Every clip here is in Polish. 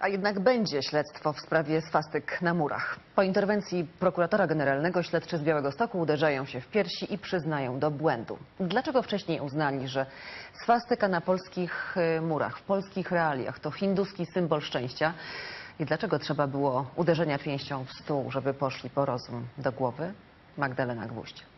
A jednak będzie śledztwo w sprawie swastyk na murach. Po interwencji prokuratora generalnego śledczy z Białego Stoku uderzają się w piersi i przyznają do błędu. Dlaczego wcześniej uznali, że swastyka na polskich y, murach, w polskich realiach to hinduski symbol szczęścia? I dlaczego trzeba było uderzenia pięścią w stół, żeby poszli po rozum do głowy? Magdalena Gwóźdź.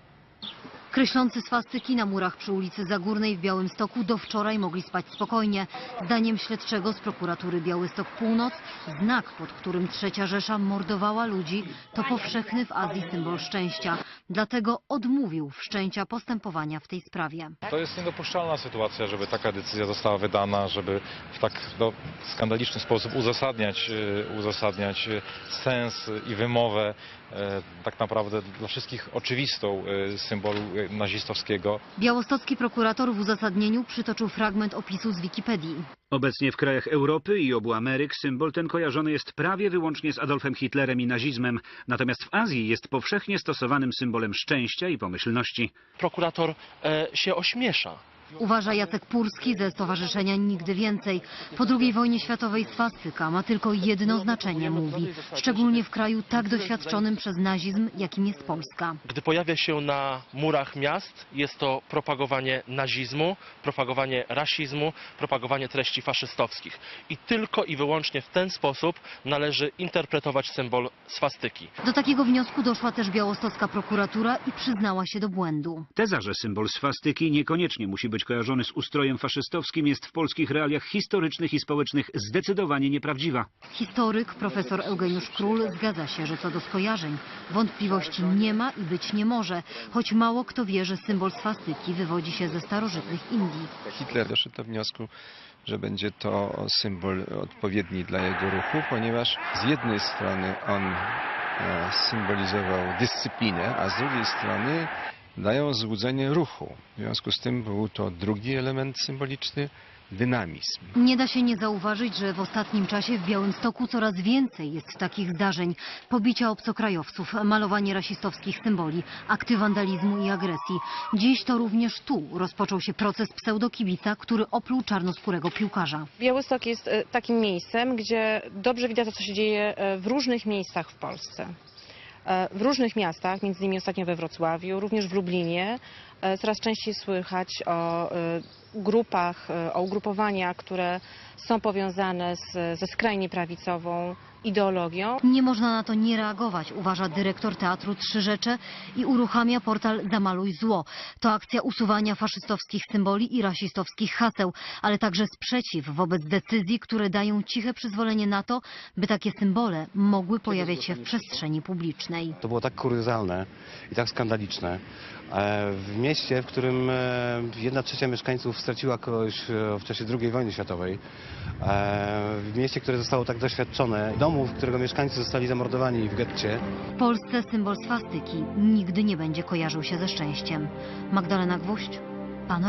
Kreślący swastyki na murach przy ulicy Zagórnej w Białymstoku do wczoraj mogli spać spokojnie. Zdaniem śledczego z prokuratury Białystok Północ znak, pod którym trzecia Rzesza mordowała ludzi, to powszechny w Azji symbol szczęścia. Dlatego odmówił wszczęcia postępowania w tej sprawie. To jest niedopuszczalna sytuacja, żeby taka decyzja została wydana, żeby w tak no, skandaliczny sposób uzasadniać, e, uzasadniać e, sens i wymowę e, tak naprawdę dla wszystkich oczywistą symbolu nazistowskiego. Białostocki prokurator w uzasadnieniu przytoczył fragment opisu z Wikipedii. Obecnie w krajach Europy i obu Ameryk symbol ten kojarzony jest prawie wyłącznie z Adolfem Hitlerem i nazizmem, natomiast w Azji jest powszechnie stosowanym symbolem szczęścia i pomyślności. prokurator e, się ośmiesza. Uważa Jacek Purski ze Stowarzyszenia Nigdy Więcej. Po II wojnie światowej swastyka ma tylko jedno znaczenie, mówi. Szczególnie w kraju tak doświadczonym przez nazizm, jakim jest Polska. Gdy pojawia się na murach miast, jest to propagowanie nazizmu, propagowanie rasizmu, propagowanie treści faszystowskich. I tylko i wyłącznie w ten sposób należy interpretować symbol swastyki. Do takiego wniosku doszła też białostocka prokuratura i przyznała się do błędu. Teza, że symbol swastyki niekoniecznie musi być kojarzony z ustrojem faszystowskim jest w polskich realiach historycznych i społecznych zdecydowanie nieprawdziwa. Historyk profesor Eugeniusz Król zgadza się, że co do skojarzeń wątpliwości nie ma i być nie może, choć mało kto wie, że symbol swastyki wywodzi się ze starożytnych Indii. Hitler doszedł do wniosku, że będzie to symbol odpowiedni dla jego ruchu, ponieważ z jednej strony on e, symbolizował dyscyplinę, a z drugiej strony dają złudzenie ruchu. W związku z tym był to drugi element symboliczny, dynamizm. Nie da się nie zauważyć, że w ostatnim czasie w Białymstoku coraz więcej jest takich zdarzeń. Pobicia obcokrajowców, malowanie rasistowskich symboli, akty wandalizmu i agresji. Dziś to również tu rozpoczął się proces pseudokibica, który opluł czarnoskórego piłkarza. Białystok jest e, takim miejscem, gdzie dobrze widać to, co się dzieje e, w różnych miejscach w Polsce. E, W różnych miastach, między innymi ostatnio we Wrocławiu, również w Lublinie, e, coraz częściej słychać o e, grupach, o ugrupowaniach, które są powiązane z, ze skrajnie prawicową ideologią. Nie można na to nie reagować, uważa dyrektor Teatru Trzy Rzecze i uruchamia portal Zamaluj Zło. To akcja usuwania faszystowskich symboli i rasistowskich haseł, ale także sprzeciw wobec decyzji, które dają ciche przyzwolenie na to, by takie symbole mogły pojawiać się w przestrzeni publicznej. To było tak kuriozalne i tak skandaliczne. E, W mieście, w którym e, jedna trzecia mieszkańców straciła kogoś e, w czasie II wojny światowej, w mieście, które zostało tak doświadczone, domu, którego mieszkańcy zostali zamordowani w getcie, W Polsce symbol swastyki nigdy nie będzie kojarzył się ze szczęściem. Magdalena Gwóźdź, Panorama.